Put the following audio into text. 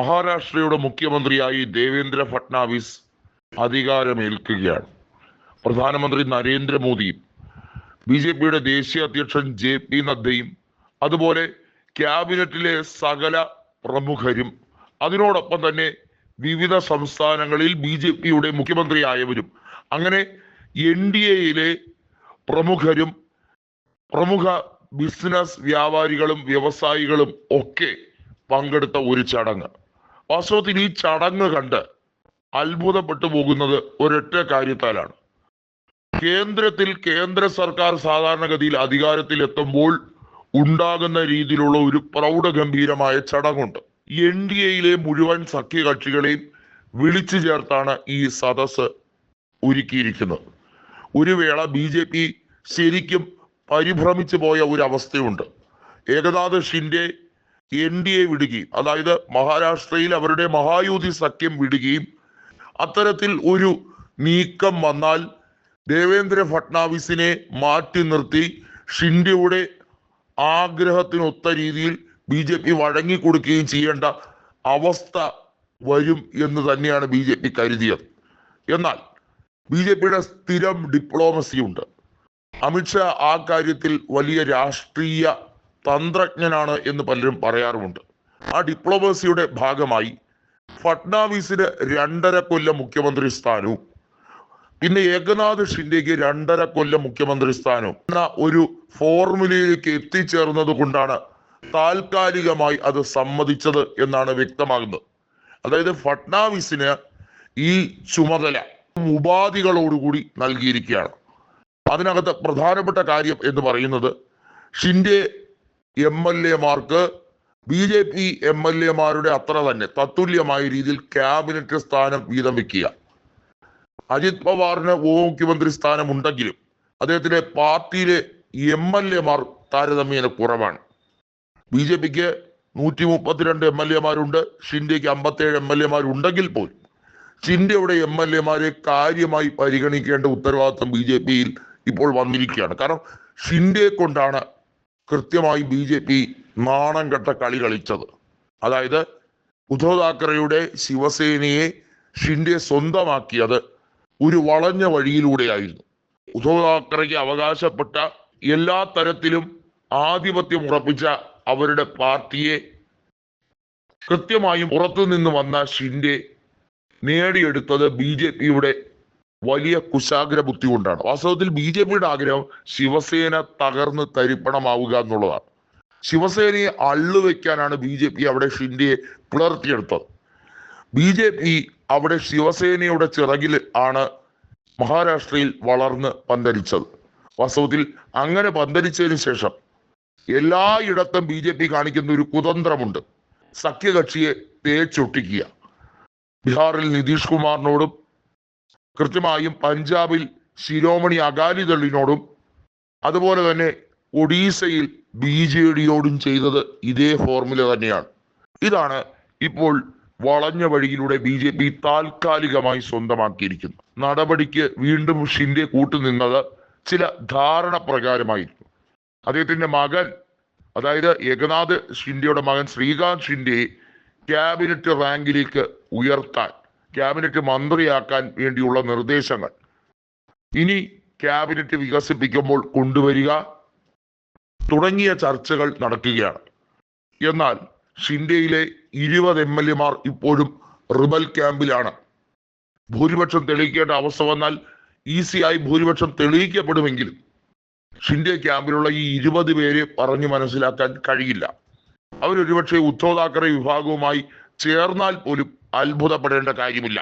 മഹാരാഷ്ട്രയുടെ മുഖ്യമന്ത്രിയായി ദേവേന്ദ്ര ഫട്നാവിസ് അധികാരമേൽക്കുകയാണ്. പ്രധാനമന്ത്രി നരേന്ദ്രമോദിയും ബി ജെ പിയുടെ ദേശീയ അധ്യക്ഷൻ ജെ പി നദ്ദയും അതുപോലെ ക്യാബിനറ്റിലെ സകല പ്രമുഖരും അതിനോടൊപ്പം തന്നെ വിവിധ സംസ്ഥാനങ്ങളിൽ ബി ജെ പിയുടെ മുഖ്യമന്ത്രിയായവരും അങ്ങനെ എൻ ഡി എയിലെ പ്രമുഖരും പ്രമുഖ ബിസിനസ് വ്യാപാരികളും വ്യവസായികളും ഒക്കെ പങ്കെടുത്ത ഒരു ചടങ്ങ്. വാസ്തവത്തിൽ ഈ ചടങ്ങ് കണ്ട് അത്ഭുതപ്പെട്ടു പോകുന്നത് ഒരൊറ്റ കാര്യത്താലാണ്. കേന്ദ്രത്തിൽ കേന്ദ്ര സർക്കാർ സാധാരണഗതിയിൽ അധികാരത്തിൽ എത്തുമ്പോൾ ഉണ്ടാകുന്ന രീതിയിലുള്ള ഒരു പ്രൗഢഗംഭീരമായ ചടങ്ങുണ്ട്. എൻ ഡി എയിലെ മുഴുവൻ സഖ്യകക്ഷികളെയും വിളിച്ചു ചേർത്താണ് ഈ സദസ് ഒരുക്കിയിരിക്കുന്നത്. ഒരു വേള ബി ജെ പി ശരിക്കും പരിഭ്രമിച്ചു പോയ ഒരു അവസ്ഥയുണ്ട്. Eknath Shinde N D A വിടുകയും അതായത് മഹാരാഷ്ട്രയിൽ അവരുടെ മഹായൂതി സഖ്യം വിടുകയും അത്തരത്തിൽ ഒരു നീക്കം വന്നാൽ ദേവേന്ദ്ര ഫട്നാവിസിനെ മാറ്റി നിർത്തി ഷിൻഡ്യയുടെ ആഗ്രഹത്തിനൊത്ത രീതിയിൽ ബി ജെ പി വഴങ്ങിക്കൊടുക്കുകയും ചെയ്യേണ്ട അവസ്ഥ വരും എന്ന് തന്നെയാണ് ബി ജെ പി കരുതിയത്. എന്നാൽ ബി ജെ പിയുടെ സ്ഥിരം ഡിപ്ലോമസി ഉണ്ട് അമിത്ഷാ ആ കാര്യത്തിൽ വലിയ രാഷ്ട്രീയ തന്ത്രജ്ഞനാണ് എന്ന് പലരും പറയാറുമുണ്ട്. ആ ഡിപ്ലോമസിയുടെ ഭാഗമായി ഫട്നാവിസിന് രണ്ടര കൊല്ലം മുഖ്യമന്ത്രി സ്ഥാനവും പിന്നെ ഏകനാഥ് ഷിൻഡെക്ക് രണ്ടര കൊല്ലം മുഖ്യമന്ത്രി സ്ഥാനവും ഒരു ഫോർമുലയിലേക്ക് എത്തിച്ചേർന്നത് കൊണ്ടാണ് താൽക്കാലികമായി അത് സമ്മതിച്ചത് എന്നാണ് വ്യക്തമാകുന്നത്. അതായത് ഫട്നാവിസിന് ഈ ചുമതല ഉപാധികളോടുകൂടി നൽകിയിരിക്കുകയാണ്. അതിനകത്ത് പ്രധാനപ്പെട്ട കാര്യം എന്ന് പറയുന്നത് Shinde M L എമാർക്ക് B J P M L എമാരുടെ അത്ര തന്നെ തത്തുല്യമായ രീതിയിൽ ക്യാബിനറ്റ് സ്ഥാനം വീതം വെക്കുക. അജിത് പവാറിന് ഉപമുഖ്യമന്ത്രി സ്ഥാനം ഉണ്ടെങ്കിലും അദ്ദേഹത്തിന്റെ പാർട്ടിയിലെ എം എൽ എമാർ താരതമ്യേന കുറവാണ്. ബി ജെ പിക്ക് നൂറ്റി മുപ്പത്തിരണ്ട് എം എൽ എമാരുണ്ട് ഷിൻഡെക്ക് അമ്പത്തേഴ് എം എൽ എമാരുണ്ടെങ്കിൽ പോലും ഷിൻഡ്യയുടെ എം എൽ എമാരെ കാര്യമായി പരിഗണിക്കേണ്ട ഉത്തരവാദിത്വം ബി ജെ പിയിൽ ഇപ്പോൾ വന്നിരിക്കുകയാണ്. കാരണം ഷിൻഡ്യയെ കൊണ്ടാണ് കൃത്യമായി ബി ജെ പി നാണം കെട്ട കളി കളിച്ചത്. അതായത് ഉദ്ധവ് താക്കറെയുടെ ശിവസേനയെ ഷിൻഡെ സ്വന്തമാക്കിയത് ഒരു വളഞ്ഞ വഴിയിലൂടെയായിരുന്നു. ഉദ്ധവ് താക്കറയ്ക്ക് അവകാശപ്പെട്ട എല്ലാ തരത്തിലും ആധിപത്യം ഉറപ്പിച്ച അവരുടെ പാർട്ടിയെ കൃത്യമായും പുറത്തു നിന്ന് വന്ന ഷിൻഡെ നേടിയെടുത്തത് ബി ജെ പിയുടെ വലിയ കുശാഗ്ര ബുദ്ധി കൊണ്ടാണ്. വാസ്തവത്തിൽ ബി ജെ പിയുടെ ആഗ്രഹം ശിവസേന തകർന്ന് തരിപ്പണമാവുക എന്നുള്ളതാണ്. ശിവസേനയെ അള്ളുവെക്കാനാണ് ബി ജെ പി അവിടെ ഷിൻഡെയെ പുലർത്തിയെടുത്തത് ബി ജെ പി അവിടെ ശിവസേനയുടെ ചിറകിൽ ആണ് മഹാരാഷ്ട്രയിൽ വളർന്ന് പന്തരിച്ചത്. വാസ്തവത്തിൽ അങ്ങനെ പന്തരിച്ചതിന് ശേഷം എല്ലായിടത്തും ബി ജെ പി കാണിക്കുന്ന ഒരു കുതന്ത്രമുണ്ട്. സഖ്യകക്ഷിയെ തേച്ചൊട്ടിക്കുക. ബീഹാറിൽ നിതീഷ് കുമാറിനോടും കൃത്യമായും പഞ്ചാബിൽ ശിരോമണി അകാലിദളിനോടും അതുപോലെ തന്നെ ഒഡീസയിൽ ബി ജെ ഡിയോടും ചെയ്തത് ഇതേ ഫോർമുല തന്നെയാണ്. ഇതാണ് ഇപ്പോൾ വളഞ്ഞ വഴിയിലൂടെ ബി ജെ പി താൽക്കാലികമായി സ്വന്തമാക്കിയിരിക്കുന്നത്. നടപടിക്ക് വീണ്ടും ഷിൻഡെ കൂട്ടുനിന്നത് ചില ധാരണ പ്രകാരമായിരുന്നു അദ്ദേഹത്തിന്റെ മകൻ അതായത് ഏകനാഥ് ഷിൻഡെയുടെ മകൻ ശ്രീകാന്ത് ഷിൻഡെ ക്യാബിനറ്റ് റാങ്കിലേക്ക് ഉയർത്താൻ ക്യാബിനറ്റ് മന്ത്രിയാക്കാൻ വേണ്ടിയുള്ള നിർദ്ദേശങ്ങൾ. ഇനി ക്യാബിനറ്റ് വികസിപ്പിക്കുമ്പോൾ കൊണ്ടുവരിക തുടങ്ങിയ ചർച്ചകൾ നടക്കുകയാണ്. എന്നാൽ ഷിൻഡയിലെ ഇരുപത് എം എൽ എമാർ ഇപ്പോഴും റിബൽ ക്യാമ്പിലാണ്. ഭൂരിപക്ഷം തെളിയിക്കേണ്ട അവസ്ഥ വന്നാൽ ഈസിയായി ഭൂരിപക്ഷം തെളിയിക്കപ്പെടുമെങ്കിലും ഷിൻഡെ ക്യാമ്പിലുള്ള ഈ ഇരുപത് പേരെ പറഞ്ഞു മനസ്സിലാക്കാൻ കഴിയില്ല. അവരൊരുപക്ഷെ ഉദ്ധവ് താക്കറെ വിഭാഗവുമായി ചേർന്നാൽ പോലും അത്ഭുതപ്പെടേണ്ട കാര്യമില്ല.